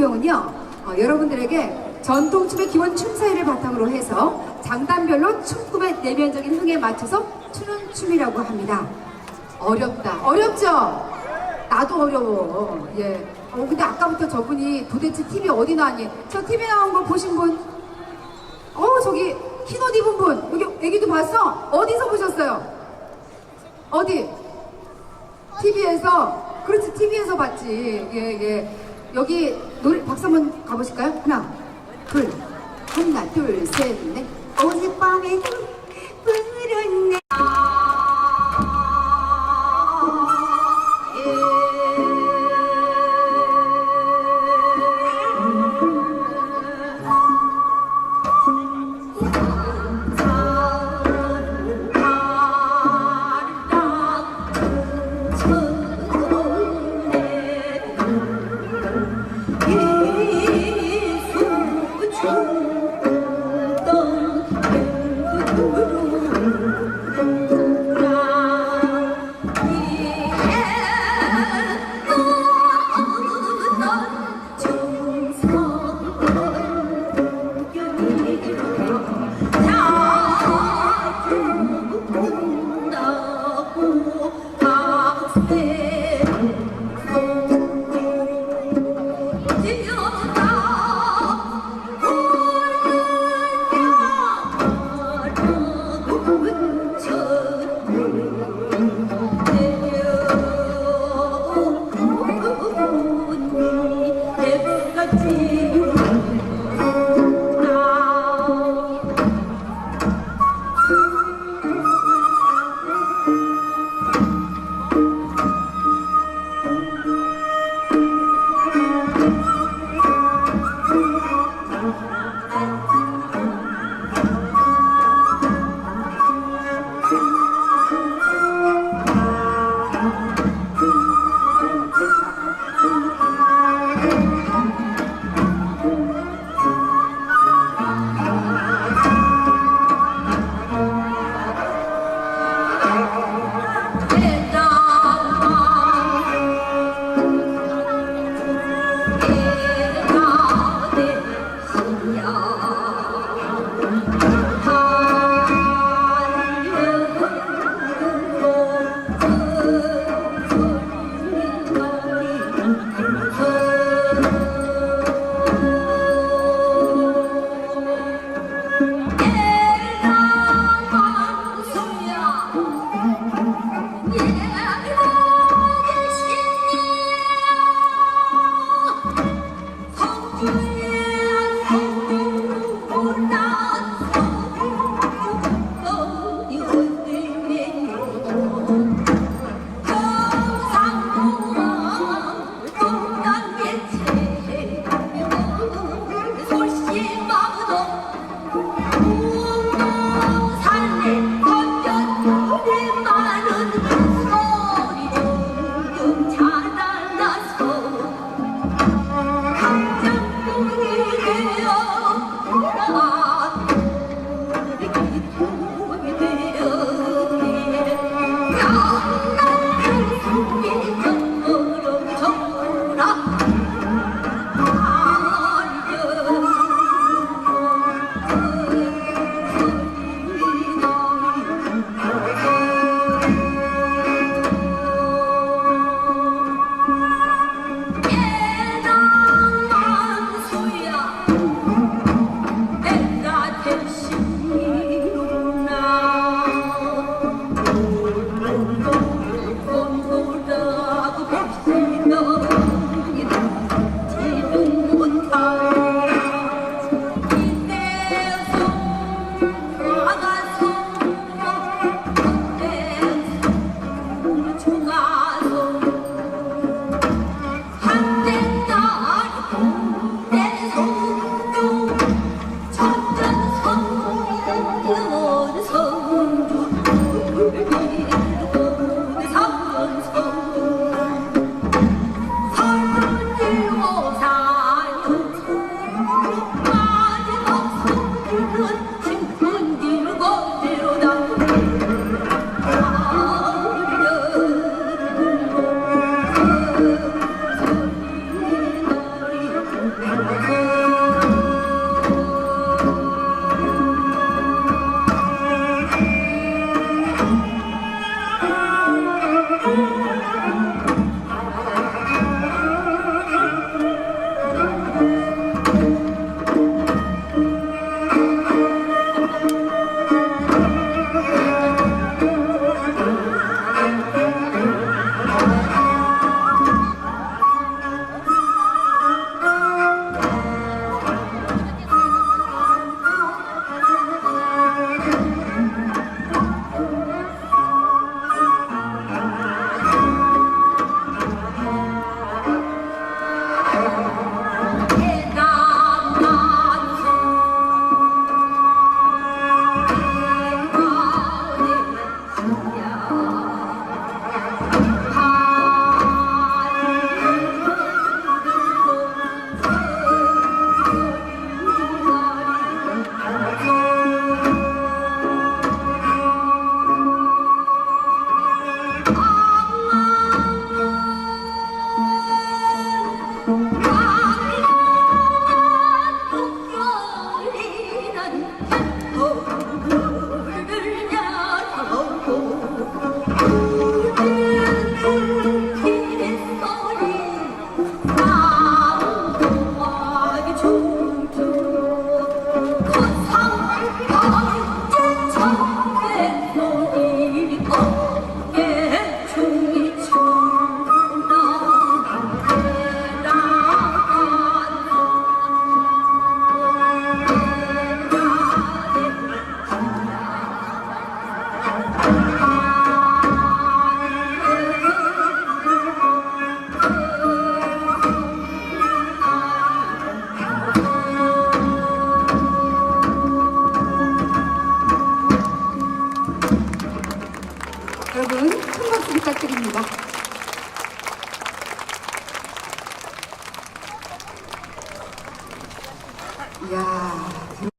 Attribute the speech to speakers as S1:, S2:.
S1: 공연은요, 어, 여러분들에게 전통 춤의 기본 춤사위를 바탕으로 해서 장단별로 춤꿈의 내면적인 흥에 맞춰서 추는 춤이라고 합니다. 어렵다. 어렵죠? 나도 어려워. 예. 어, 근데 아까부터 저분이 도대체 TV 어디 나왔니? 저 TV 나온 거 보신 분? 어, 저기 흰옷 입은 분. 여기 애기도 봤어? 어디서 보셨어요? 어디? TV에서 그렇지 TV에서 봤지 예 예 여기 노래 박수 한번 가보실까요? 하나 둘 하나 둘 셋 넷. 어젯밤에 부